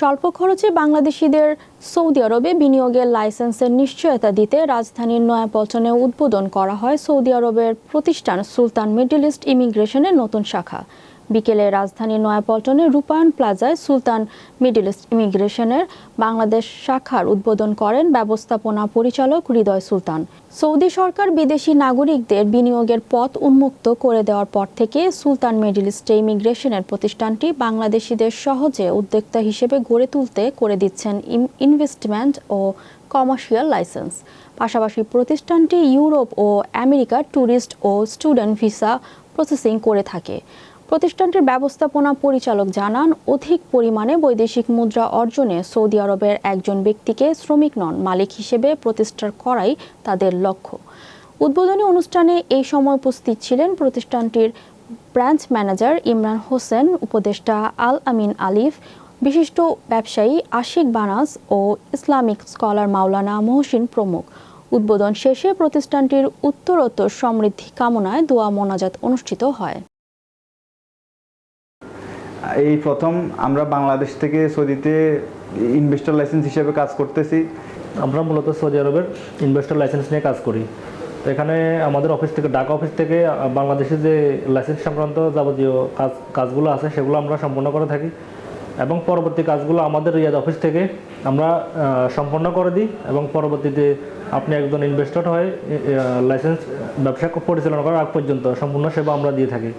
স্বল্প খরচে বাংলাদেশিদের সৌদি আরবে বিনিয়োগের লাইসেন্সের নিশ্চয়তা দিতে রাজধানীর নয়াপল্টনে উদ্বোধন করা হয় সৌদি আরবের প্রতিষ্ঠান সুলতান মিডল ইস্ট ইমিগ্রেশনের নতুন শাখা। বিকেলে রাজধানীর নয়াপল্টনে রূপায়ণ প্লাজায় সুলতান মিডল ইস্ট ইমিগ্রেশনের বাংলাদেশ শাখার উদ্বোধন করেন ব্যবস্থাপনা পরিচালক হৃদয় সুলতান। সৌদি সরকার বিদেশি নাগরিকদের বিনিয়োগের পথ উন্মুক্ত করে দেওয়ার পর থেকে সুলতান মিডল ইস্টে ইমিগ্রেশনের প্রতিষ্ঠানটি বাংলাদেশিদের সহজে উদ্যোক্তা হিসেবে গড়ে তুলতে করে দিচ্ছেন ইনভেস্টমেন্ট ও কমার্শিয়াল লাইসেন্স পাশাপাশি প্রতিষ্ঠানটি ইউরোপ ও আমেরিকার ট্যুরিস্ট ও স্টুডেন্ট ভিসা প্রসেসিং করে থাকে। প্রতিষ্ঠানটির ব্যবস্থাপনা পরিচালক জানান, অধিক পরিমাণে বৈদেশিক মুদ্রা অর্জনে সৌদি আরবের একজন ব্যক্তিকে শ্রমিক নন, মালিক হিসেবে প্রতিষ্ঠা করাই তাদের লক্ষ্য। উদ্বোধনী অনুষ্ঠানে এই সময় উপস্থিত ছিলেন প্রতিষ্ঠানটির ব্রাঞ্চ ম্যানেজার ইমরান হোসেন, উপদেষ্টা আল আমিন আলিফ, বিশিষ্ট ব্যবসায়ী আশিক বানাস ও ইসলামিক স্কলার মাওলানা মহসিন প্রমুখ। উদ্বোধন শেষে প্রতিষ্ঠানটির উত্তরোত্তর সমৃদ্ধি কামনায় দোয়া মোনাজাত অনুষ্ঠিত হয়। এই প্রথম আমরা বাংলাদেশ থেকে সৌদিতে ইনভেস্টর লাইসেন্স হিসেবে কাজ করতেছি। আমরা মূলত সৌদি আরবের ইনভেস্টর লাইসেন্স নিয়ে কাজ করি। তো এখানে আমাদের অফিস থেকে ঢাকা অফিস থেকে আহ, বাংলাদেশের যে লাইসেন্স সংক্রান্ত যাবতীয় কাজ কাজগুলো আছে সেগুলো আমরা সম্পন্ন করে থাকি। এবং পরবর্তী কাজগুলো আমাদের রিয়াদ অফিস থেকে আমরা সম্পন্ন করে দিই। এবং পরবর্তীতে আপনি একজন ইনভেস্টর হয়ে লাইসেন্স ব্যবসা পরিচালনা করার আগ পর্যন্ত সম্পূর্ণ সেবা আমরা দিয়ে থাকি।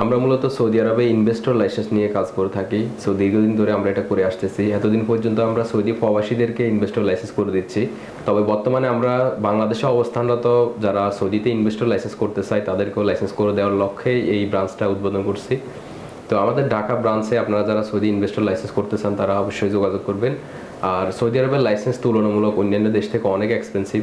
আমরা মূলত সৌদি আরবে ইনভেস্টর লাইসেন্স নিয়ে কাজ করে থাকি। সো দীর্ঘদিন ধরে আমরা এটা করে আসতেছি। এতদিন পর্যন্ত আমরা সৌদি প্রবাসীদেরকে ইনভেস্টর লাইসেন্স করে দিচ্ছি। তবে বর্তমানে আমরা বাংলাদেশে অবস্থানরত যারা সৌদিতে ইনভেস্টর লাইসেন্স করতে চায়, তাদেরকেও লাইসেন্স করে দেওয়ার লক্ষ্যে এই ব্রাঞ্চটা উদ্বোধন করছি। তো আমাদের ঢাকা ব্রাঞ্চে আপনারা যারা সৌদি ইনভেস্টর লাইসেন্স করতে চান, তারা অবশ্যই যোগাযোগ করবেন। আর সৌদি আরবের লাইসেন্স তুলনামূলক অন্যান্য দেশ থেকে অনেক expensive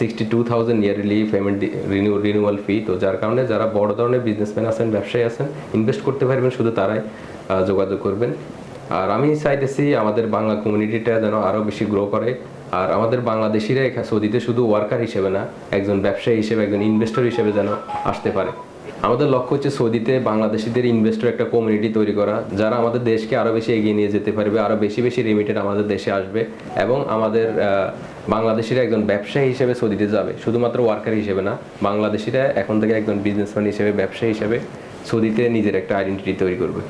sixty two thousand yearly payment renew renewal fee তো যার কারণে যারা বড় ধরনের বিজনেসম্যান আছেন, ব্যবসায়ী আছেন ইনভেস্ট করতে পারবেন, শুধু তারাই যোগাযোগ করবেন। আর আমি চাইতেছি আমাদের বাংলা কমিউনিটিটা যেন আরও বেশি গ্রো করে। আর আমাদের বাংলাদেশিরা সৌদিতে শুধু ওয়ার্কার হিসেবে না, একজন ব্যবসায়ী হিসেবে, একজন ইনভেস্টর হিসেবে যেন আসতে পারে। আমাদের লক্ষ্য হচ্ছে সৌদিতে বাংলাদেশিদের ইনভেস্টর একটা কমিউনিটি তৈরি করা, যারা আমাদের দেশকে আরও বেশি এগিয়ে নিয়ে যেতে পারবে আরও বেশি বেশি রিমিটেড আমাদের দেশে আসবে এবং আমাদের বাংলাদেশিরা একজন ব্যবসায়ী হিসেবে সৌদিতে যাবে, শুধুমাত্র ওয়ার্কার হিসেবে না, বাংলাদেশিরা এখন থেকে একজন বিজনেসম্যান হিসেবে, ব্যবসায়ী হিসেবে সৌদিতে নিজের একটা আইডেন্টিটি তৈরি করবে।